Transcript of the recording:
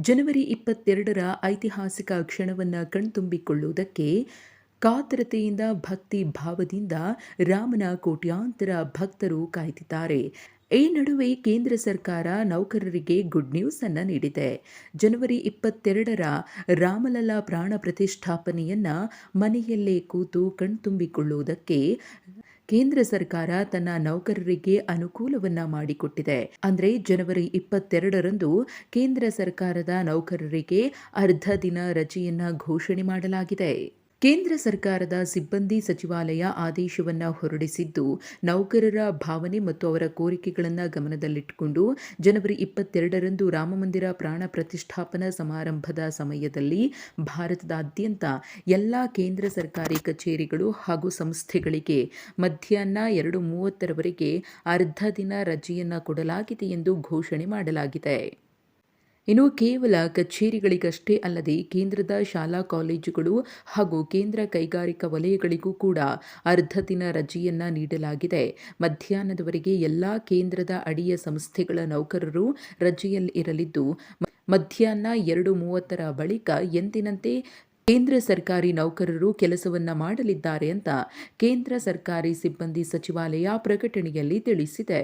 ಜನವರಿ ಇಪ್ಪತ್ತೆರಡರ ಐತಿಹಾಸಿಕ ಕ್ಷಣವನ್ನು ಕಣ್ತುಂಬಿಕೊಳ್ಳುವುದಕ್ಕೆ ಕಾತರತೆಯಿಂದ ಭಕ್ತಿ ಭಾವದಿಂದ ರಾಮನ ಕೋಟ್ಯಾಂತರ ಭಕ್ತರು ಕಾಯ್ತಿದ್ದಾರೆ. ಈ ನಡುವೆ ಕೇಂದ್ರ ಸರ್ಕಾರ ನೌಕರರಿಗೆ ಗುಡ್ ನ್ಯೂಸ್ ಅನ್ನು ನೀಡಿದೆ. ಜನವರಿ ಇಪ್ಪತ್ತೆರಡರ ರಾಮಲಲ್ಲಾ ಪ್ರಾಣ ಪ್ರತಿಷ್ಠಾಪನೆಯನ್ನ ಮನೆಯಲ್ಲೇ ಕೂತು ಕಣ್ತುಂಬಿಕೊಳ್ಳುವುದಕ್ಕೆ ಕೇಂದ್ರ ಸರ್ಕಾರ ತನ್ನ ನೌಕರರಿಗೆ ಅನುಕೂಲವನ್ನ ಮಾಡಿಕೊಟ್ಟಿದೆ. ಅಂದ್ರೆ ಜನವರಿ ಇಪ್ಪತ್ತೆರಡರಂದು ಕೇಂದ್ರ ಸರ್ಕಾರದ ನೌಕರರಿಗೆ ಅರ್ಧ ದಿನ ರಜೆಯನ್ನ ಘೋಷಣೆ ಮಾಡಲಾಗಿದೆ. ಕೇಂದ್ರ ಸರ್ಕಾರದ ಸಿಬ್ಬಂದಿ ಸಚಿವಾಲಯ ಆದೇಶವನ್ನು ಹೊರಡಿಸಿದ್ದು, ನೌಕರರ ಭಾವನೆ ಮತ್ತು ಅವರ ಕೋರಿಕೆಗಳನ್ನು ಗಮನದಲ್ಲಿಟ್ಟುಕೊಂಡು ಜನವರಿ ಇಪ್ಪತ್ತೆರಡರಂದು ರಾಮಮಂದಿರ ಪ್ರಾಣ ಪ್ರತಿಷ್ಠಾಪನಾ ಸಮಾರಂಭದ ಸಮಯದಲ್ಲಿ ಭಾರತದಾದ್ಯಂತ ಎಲ್ಲ ಕೇಂದ್ರ ಸರ್ಕಾರಿ ಕಚೇರಿಗಳು ಹಾಗೂ ಸಂಸ್ಥೆಗಳಿಗೆ ಮಧ್ಯಾಹ್ನ ಎರಡು ಮೂವತ್ತರವರೆಗೆ ಅರ್ಧ ದಿನ ರಜೆಯನ್ನು ಕೊಡಲಾಗಿದೆ ಎಂದು ಘೋಷಣೆ ಮಾಡಲಾಗಿದೆ. ಇನ್ನು ಕೇವಲ ಕಚೇರಿಗಳಿಗಷ್ಟೇ ಅಲ್ಲದೆ ಕೇಂದ್ರದ ಶಾಲಾ ಕಾಲೇಜುಗಳು ಹಾಗೂ ಕೇಂದ್ರ ಕೈಗಾರಿಕಾ ವಲಯಗಳಿಗೂ ಕೂಡ ಅರ್ಧ ದಿನ ರಜೆಯನ್ನ ನೀಡಲಾಗಿದೆ. ಮಧ್ಯಾಹ್ನದವರೆಗೆ ಎಲ್ಲ ಕೇಂದ್ರದ ಅಡಿಯ ಸಂಸ್ಥೆಗಳ ನೌಕರರು ರಜೆಯಲ್ಲಿ ಇರಲಿದ್ದು, ಮಧ್ಯಾಹ್ನ ಎರಡು ಮೂವತ್ತರ ಬಳಿಕ ಎಂದಿನಂತೆ ಕೇಂದ್ರ ಸರ್ಕಾರಿ ನೌಕರರು ಕೆಲಸವನ್ನ ಮಾಡಲಿದ್ದಾರೆ ಅಂತ ಕೇಂದ್ರ ಸರ್ಕಾರಿ ಸಿಬ್ಬಂದಿ ಸಚಿವಾಲಯ ಪ್ರಕಟಣೆಯಲ್ಲಿ ತಿಳಿಸಿದೆ.